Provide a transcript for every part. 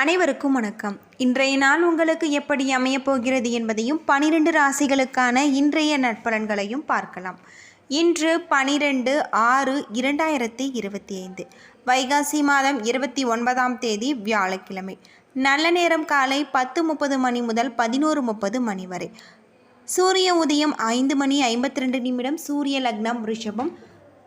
அனைவருக்கும் வணக்கம். இன்றைய நாள் உங்களுக்கு எப்படி அமையப் போகிறது என்பதையும் பனிரெண்டு ராசிகளுக்கான இன்றைய நட்பலன்களையும் பார்க்கலாம். இன்று பனிரெண்டு ஆறு இரண்டாயிரத்தி இருபத்தி ஐந்து. வைகாசி மாதம் இருபத்தி ஒன்பதாம் தேதி வியாழக்கிழமை. நல்ல நேரம் காலை பத்து முப்பது மணி முதல் பதினோரு முப்பது மணி வரை. சூரிய உதயம் ஐந்து மணி ஐம்பத்தி ரெண்டு நிமிடம் சூரிய லக்னம் ரிஷபம்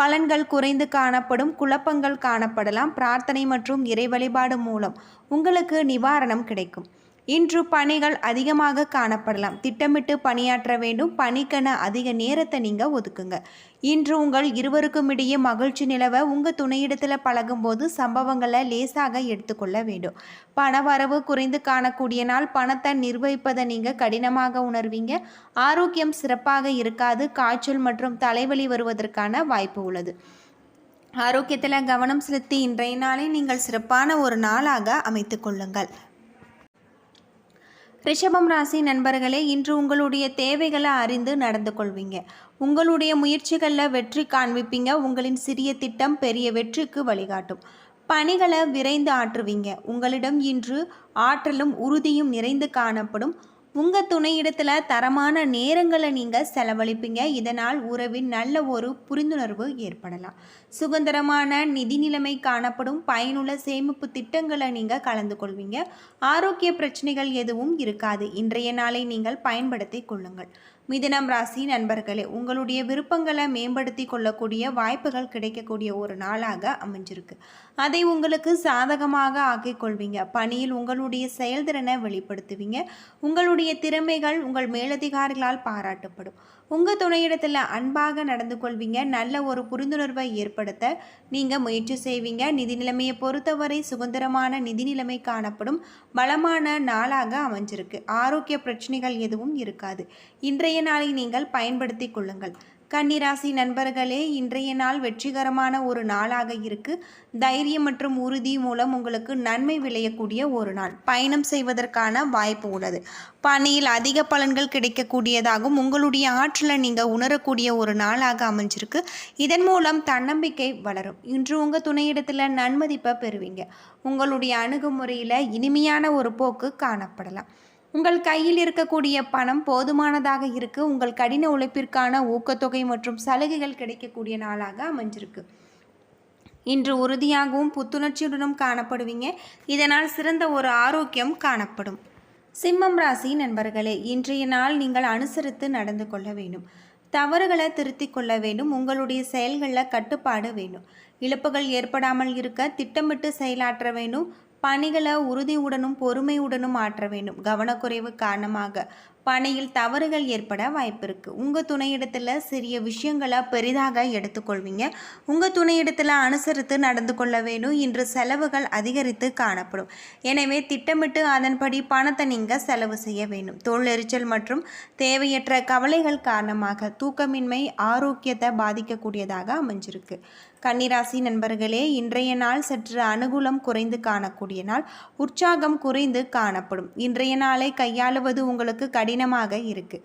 பலன்கள் குறைந்து காணப்படும் குழப்பங்கள் காணப்படலாம். பிரார்த்தனை மற்றும் இறை வழிபாடு மூலம் உங்களுக்கு நிவாரணம் கிடைக்கும். இன்று பணிகள் அதிகமாக காணப்படலாம். திட்டமிட்டு பணியாற்ற வேண்டும். பணிக்கென அதிக நேரத்தை நீங்கள் ஒதுக்குங்க. இன்று உங்கள் இருவருக்கும் இடையே மகிழ்ச்சி நிலவ உங்கள் துணையிடத்தில் பழகும்போது சம்பவங்களை லேசாக எடுத்துக்கொள்ள வேண்டும். பணவரவு குறைந்து காணக்கூடிய நாள் பணத்தை நிர்வகிப்பதை நீங்கள் கடினமாக உணர்வீங்க. ஆரோக்கியம் சிறப்பாக இருக்காது. காய்ச்சல் மற்றும் தலைவலி வருவதற்கான வாய்ப்பு உள்ளது. ஆரோக்கியத்தில் கவனம் செலுத்தி இன்றைய நாளை நீங்கள் சிறப்பான ஒரு நாளாக அமைத்து கொள்ளுங்கள். ரிஷபம் ராசி நண்பர்களே இன்று உங்களுடைய தேவைகளை அறிந்து நடந்து கொள்வீங்க. உங்களுடைய முயற்சிகளில் வெற்றி காண்பிப்பீங்க. உங்களின் சிறிய திட்டம் பெரிய வெற்றிக்கு வழிகாட்டும். பணிகளை விரைந்து ஆற்றுவீங்க. உங்களிடம் இன்று ஆற்றலும் உறுதியும் நிறைந்து காணப்படும். உங்கள் துணையிடத்தில் தரமான நேரங்களை நீங்கள் செலவழிப்பீங்க. இதனால் உறவின் நல்ல ஒரு புரிந்துணர்வு ஏற்படலாம். சுதந்திரமான நிதி நிலைமை காணப்படும். பயனுள்ள சேமிப்பு திட்டங்களை நீங்கள் கலந்து கொள்வீங்க. ஆரோக்கிய பிரச்சனைகள் எதுவும் இருக்காது. இன்றைய நாளை நீங்கள் பயன்படுத்தி கொள்ளுங்கள். மிதினம் ராசி நண்பர்களே உங்களுடைய விருப்பங்களை மேம்படுத்தி கொள்ளக்கூடிய வாய்ப்புகள் கிடைக்கக்கூடிய ஒரு நாளாக அமைஞ்சிருக்கு. அதை உங்களுக்கு சாதகமாக ஆக்கிக் கொள்வீங்க. பணியில் உங்களுடைய செயல்திறனை வெளிப்படுத்துவீங்க. உங்களுடைய திறமைகள் உங்கள் மேலதிகாரிகளால் பாராட்டப்படும். உங்கள் துணையிடத்தில் அன்பாக நடந்து கொள்வீங்க. நல்ல ஒரு புரிந்துணர்வை ஏற்படுத்த நீங்கள் முயற்சி செய்வீங்க. நிதி நிலைமையை பொறுத்தவரை சுதந்திரமான நிதி நிலைமை காணப்படும். பலமான நாளாக அமைஞ்சிருக்கு. ஆரோக்கிய பிரச்சனைகள் எதுவும் இருக்காது. இன்றைய நாளை நீங்கள் பயன்படுத்தி கொள்ளுங்கள். கன்னிராசி நண்பர்களே இன்றைய நாள் வெற்றிகரமான ஒரு நாளாக இருக்கு. தைரியம் மற்றும் உறுதி மூலம் உங்களுக்கு நன்மை விளையக்கூடிய ஒரு நாள். பயணம் செய்வதற்கான வாய்ப்பு உள்ளது. பணியில் அதிக பலன்கள் கிடைக்கக்கூடியதாகவும் உங்களுடைய ஆற்றலை நீங்கள் உணரக்கூடிய ஒரு நாளாக அமைஞ்சிருக்கு. இதன் மூலம் தன்னம்பிக்கை வளரும். இன்று உங்கள் துணையிடத்தில் நன்மதிப்பை பெறுவீங்க. உங்களுடைய அணுகுமுறையில் இனிமையான ஒரு போக்கு காணப்படலாம். உங்கள் கையில் இருக்கக்கூடிய பணம் போதுமானதாக இருக்கு. உங்கள் கடின உழைப்பிற்கான ஊக்கத்தொகை மற்றும் சலுகைகள் கிடைக்கக்கூடிய நாளாக அமைஞ்சிருக்கு. இன்று உறுதியாகவும் புத்துணர்ச்சியுடனும் காணப்படுவீங்க. இதனால் சிறந்த ஒரு ஆரோக்கியம் காணப்படும். சிம்மம் ராசி நண்பர்களே இன்றைய நாள் நீங்கள் அனுசரித்து நடந்து கொள்ள வேண்டும். தவறுகளை திருத்திக் கொள்ள வேண்டும். உங்களுடைய செயல்களில் கட்டுப்பாடு வேண்டும். இழப்புகள் ஏற்படாமல் இருக்க திட்டமிட்டு செயலாற்ற வேண்டும். பணிகளை உறுதியுடனும் பொறுமையுடனும் ஆற்ற வேண்டும். கவனக்குறைவு காரணமாக பணியில் தவறுகள் ஏற்பட வாய்ப்பு இருக்குது உங்கள் துணையிடத்தில் சிறிய விஷயங்களை பெரிதாக எடுத்துக்கொள்வீங்க. உங்கள் துணையிடத்தில் அனுசரித்து நடந்து கொள்ள வேண்டும் இன்று செலவுகள் அதிகரித்து காணப்படும். எனவே திட்டமிட்டு அதன்படி பணத்தை நீங்கள் செலவு செய்ய வேண்டும். தொழிலெரிச்சல் மற்றும் தேவையற்ற கவலைகள் காரணமாக தூக்கமின்மை ஆரோக்கியத்தை பாதிக்கக்கூடியதாக அமைஞ்சிருக்கு. கன்னிராசி நண்பர்களே இன்றைய நாள் சற்று அனுகூலம் குறைந்து காணக்கூடிய நாள். உற்சாகம் குறைந்து காணப்படும். இன்றைய நாளை கையாளுவது உங்களுக்கு கடினமாக இருக்கு.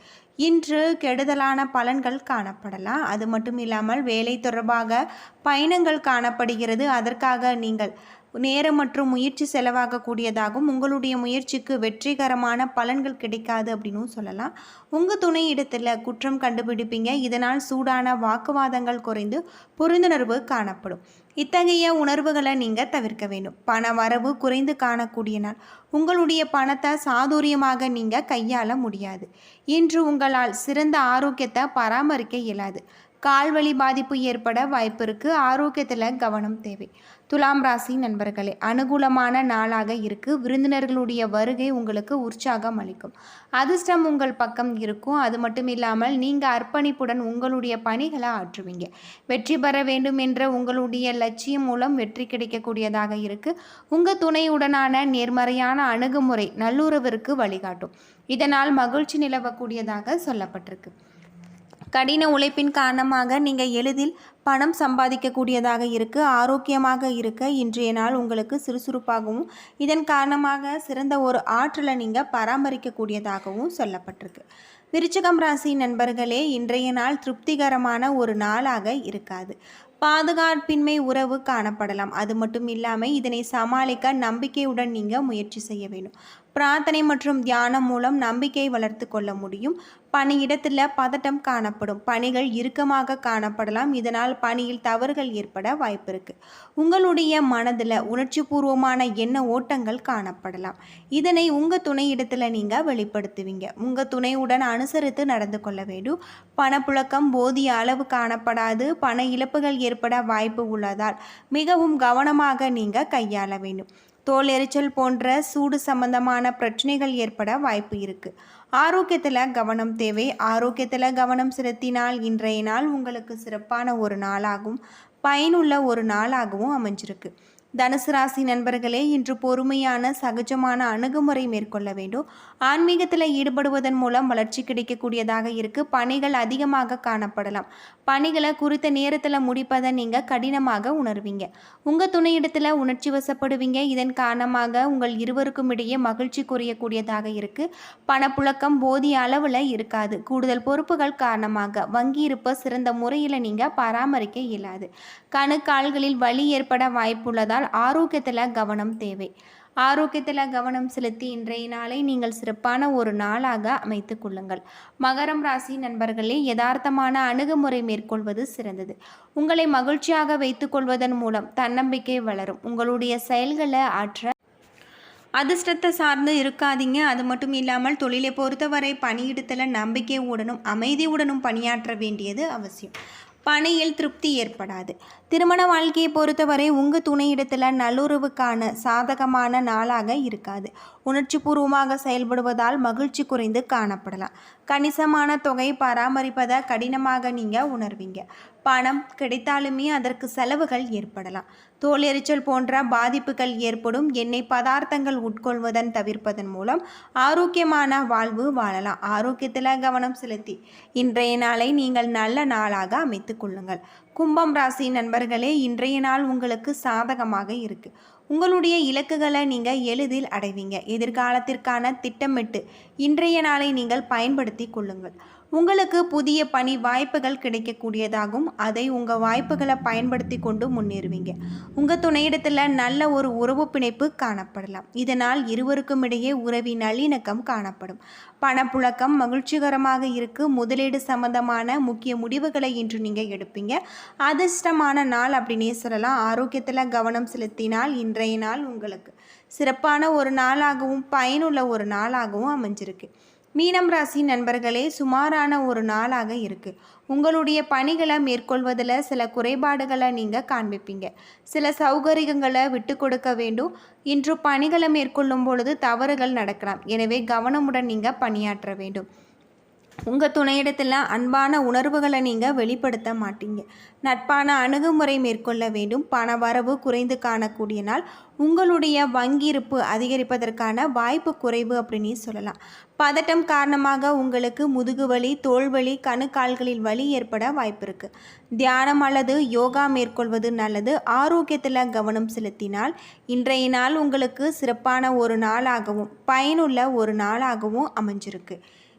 இன்று கெடுதலான பலன்கள் காணப்படலாம். அது மட்டும் இல்லாமல் வேலை தொடர்பாக பயணங்கள் காணப்படுகிறது. அதற்காக நீங்கள் நேரம் மற்றும் முயற்சி செலவாகக்கூடியதாகவும் உங்களுடைய முயற்சிக்கு வெற்றிகரமான பலன்கள் கிடைக்காது அப்படின்னும் சொல்லலாம். உங்கள் துணை இடத்துல குற்றம் கண்டுபிடிப்பீங்க. இதனால் சூடான வாக்குவாதங்கள் குறைந்து புரிந்துணர்வு காணப்படும். இத்தகைய உணர்வுகளை நீங்கள் தவிர்க்க வேண்டும். பண வரவு குறைந்து காணக்கூடிய நாள். உங்களுடைய பணத்தை சாதுரியமாக நீங்கள் கையாள முடியாது. இன்று உங்களால் சிறந்த ஆரோக்கியத்தை பராமரிக்க இயலாது. கால்வழி பாதிப்பு ஏற்பட வாய்ப்பு இருக்குது ஆரோக்கியத்தில் கவனம் தேவை. துலாம் ராசி நண்பர்களே அனுகூலமான நாளாக இருக்குது விருந்தினர்களுடைய வருகை உங்களுக்கு உற்சாகம் அளிக்கும். அதிர்ஷ்டம் உங்கள் பக்கம் இருக்கும். அது மட்டும் இல்லாமல் நீங்கள் அர்ப்பணிப்புடன் உங்களுடைய பணிகளை ஆற்றுவீங்க. வெற்றி பெற வேண்டும் என்ற உங்களுடைய லட்சியம் மூலம் வெற்றி கிடைக்கக்கூடியதாக இருக்குது உங்கள் துணையுடனான நேர்மறையான அணுகுமுறை நல்லுறவிற்கு வழிகாட்டும். இதனால் மகிழ்ச்சி நிலவக்கூடியதாக சொல்லப்பட்டிருக்கு. கடின உழைப்பின் காரணமாக நீங்கள் எளிதில் பணம் சம்பாதிக்கக்கூடியதாக இருக்கு ஆரோக்கியமாக இருக்க இன்றைய நாள் உங்களுக்கு சுறுசுறுப்பாகவும் இதன் காரணமாக சிறந்த ஒரு ஆற்றலை நீங்கள் பராமரிக்கக்கூடியதாகவும் சொல்லப்பட்டிருக்கு. விருச்சிகம் ராசி நண்பர்களே இன்றைய நாள் திருப்திகரமான ஒரு நாளாக இருக்காது. பாதுகாப்பின்மை உறவு காணப்படலாம். அது மட்டும் இல்லாமல் இதனை சமாளிக்க நம்பிக்கையுடன் நீங்கள் முயற்சி செய்ய வேண்டும். பிரார்த்தனை மற்றும் தியானம் மூலம் நம்பிக்கை வளர்த்து கொள்ள முடியும். பணியிடத்தில் பதட்டம் காணப்படும். பணிகள் இறுக்கமாக காணப்படலாம். இதனால் பணியில் தவறுகள் ஏற்பட வாய்ப்பு இருக்கு. உங்களுடைய மனதில் உணர்ச்சி பூர்வமான எண்ண ஓட்டங்கள் காணப்படலாம். இதனை உங்கள் துணையிடத்தில் நீங்கள் வெளிப்படுத்துவீங்க. உங்கள் துணையுடன் அனுசரித்து நடந்து கொள்ள வேண்டும். பணப்புழக்கம் போதிய அளவு காணப்படாது. பண இழப்புகள் ஏற்பட வாய்ப்பு உள்ளதால் மிகவும் கவனமாக நீங்கள் கையாள வேண்டும். தோல் எரிச்சல் போன்ற சூடு சம்பந்தமான பிரச்சனைகள் ஏற்பட வாய்ப்பு இருக்குது ஆரோக்கியத்தில் கவனம் தேவை. ஆரோக்கியத்தில் கவனம் செலுத்தினால் இன்றைய நாள் உங்களுக்கு சிறப்பான ஒரு நாளாகவும் பயனுள்ள ஒரு நாளாகவும் அமைஞ்சிருக்கு. தனுசு ராசி நண்பர்களே இன்று பொறுமையான சகஜமான அணுகுமுறை மேற்கொள்ள வேண்டும். ஆன்மீகத்தில் ஈடுபடுவதன் மூலம் வளர்ச்சி கிடைக்கக்கூடியதாக இருக்குது பணிகள் அதிகமாக காணப்படலாம். பணிகளை குறித்த நேரத்தில் முடிப்பதை நீங்கள் கடினமாக உணர்வீங்க. உங்கள் துணையிடத்தில் உணர்ச்சி வசப்படுவீங்க. இதன் காரணமாக உங்கள் இருவருக்கும் இடையே மகிழ்ச்சி குறையக்கூடியதாக இருக்குது பணப்புழக்கம் போதிய அளவில் இருக்காது. கூடுதல் பொறுப்புகள் காரணமாக வங்கி இருப்ப சிறந்த முறையில் நீங்கள் பராமரிக்க இயலாது. கணுக்கால்களில் வலி ஏற்பட வாய்ப்புள்ளதால் இருப்பதால் ஆரோக்கியத்தில் கவனம் தேவை. ஆரோக்கியத்தில் கவனம் செலுத்தி இன்றைய நாளை நீங்கள் சிறப்பான ஒரு நாளாக அமைத்து கொள்ளுங்கள். மகரம் ராசி நண்பர்களே யதார்த்தமான அணுகுமுறை மேற்கொள்வது சிறந்தது. உங்களை மகிழ்ச்சியாக வைத்துக்கொள்வதன் மூலம் தன்னம்பிக்கை வளரும். உங்களுடைய செயல்களை ஆற்ற அதிர்ஷ்டத்தை சார்ந்து இருக்காதீங்க. அது மட்டும் இல்லாமல் தொழிலை பொறுத்தவரை பணியிடத்தில் நம்பிக்கையுடனும் அமைதியுடனும் பணியாற்ற வேண்டியது அவசியம். பணியில் திருப்தி ஏற்படாது. திருமண வாழ்க்கையை பொறுத்தவரை உங்கள் துணையிடத்தில் நல்லுறவுக்கான சாதகமான நாளாக இருக்காது. உணர்ச்சி பூர்வமாக செயல்படுவதால் மகிழ்ச்சி குறைந்து காணப்படலாம். கணிசமான தொகை பராமரிப்பதை கடினமாக நீங்கள் உணர்வீங்க. பணம் கிடைத்தாலுமே அதற்கு செலவுகள் ஏற்படலாம். தோல் எரிச்சல் போன்ற பாதிப்புகள் ஏற்படும். எண்ணெய் பதார்த்தங்கள் உட்கொள்வதன் தவிர்ப்பதன் மூலம் ஆரோக்கியமான வாழ்வு வாழலாம். ஆரோக்கியத்தில் கவனம் செலுத்தி இன்றைய நாளை நீங்கள் நல்ல நாளாக அமைத்து கொள்ளுங்கள். கும்பம் ராசி நண்பர்களே இன்றைய நாள் உங்களுக்கு சாதகமாக இருக்குது உங்களுடைய இலக்குகளை நீங்கள் எளிதில் அடைவீங்க. எதிர்காலத்திற்கான திட்டமிட்டு இன்றைய நாளை நீங்கள் பயன்படுத்தி கொள்ளுங்கள். உங்களுக்கு புதிய பணி வாய்ப்புகள் கிடைக்கக்கூடியதாகும் அதை உங்கள் வாய்ப்புகளை பயன்படுத்தி கொண்டு முன்னேறுவீங்க. உங்கள் துணையிடத்தில் நல்ல ஒரு உறவு பிணைப்பு காணப்படலாம். இதனால் இருவருக்கும் இடையே உறவி நல்லிணக்கம் காணப்படும். பணப்புழக்கம் மகிழ்ச்சிகரமாக இருக்கு. முதலீடு சம்பந்தமான முக்கிய முடிவுகளை இன்று நீங்கள் எடுப்பீங்க. அதிர்ஷ்டமான நாள் அப்படின்னே சொல்லலாம். ஆரோக்கியத்தில் கவனம் செலுத்தினால் இன்றைய நாள் உங்களுக்கு சிறப்பான ஒரு நாளாகவும் பயனுள்ள ஒரு நாளாகவும் அமைஞ்சிருக்கு. மீனம் ராசி நண்பர்களே சுமாரான ஒரு நாளாக இருக்குது உங்களுடைய பணிகளை மேற்கொள்வதில் சில குறைபாடுகளை நீங்கள் காண்பிப்பீங்க. சில சௌகரியங்களை விட்டு கொடுக்க வேண்டும். இன்று பணிகளை மேற்கொள்ளும் பொழுது தவறுகள் நடக்கலாம். எனவே கவனமுடன் நீங்கள் பணியாற்ற வேண்டும். உங்கள் துணையிடத்தில் அன்பான உணர்வுகளை நீங்கள் வெளிப்படுத்த மாட்டீங்க. நட்பான அணுகுமுறை மேற்கொள்ள வேண்டும். பண வரவு குறைந்து காணக்கூடிய நாள். உங்களுடைய வங்கியிருப்பு அதிகரிப்பதற்கான வாய்ப்பு குறைவு அப்படின்னு சொல்லலாம். பதட்டம் காரணமாக உங்களுக்கு முதுகுவலி தோல்வலி கணுக்கால்களில் வலி ஏற்பட வாய்ப்பு இருக்குது தியானம் அல்லது யோகா மேற்கொள்வது நல்லது. ஆரோக்கியத்தில் கவனம் செலுத்தினால் இன்றைய நாள் உங்களுக்கு சிறப்பான ஒரு நாளாகவும் பயனுள்ள ஒரு நாளாகவும் அமைஞ்சிருக்கு.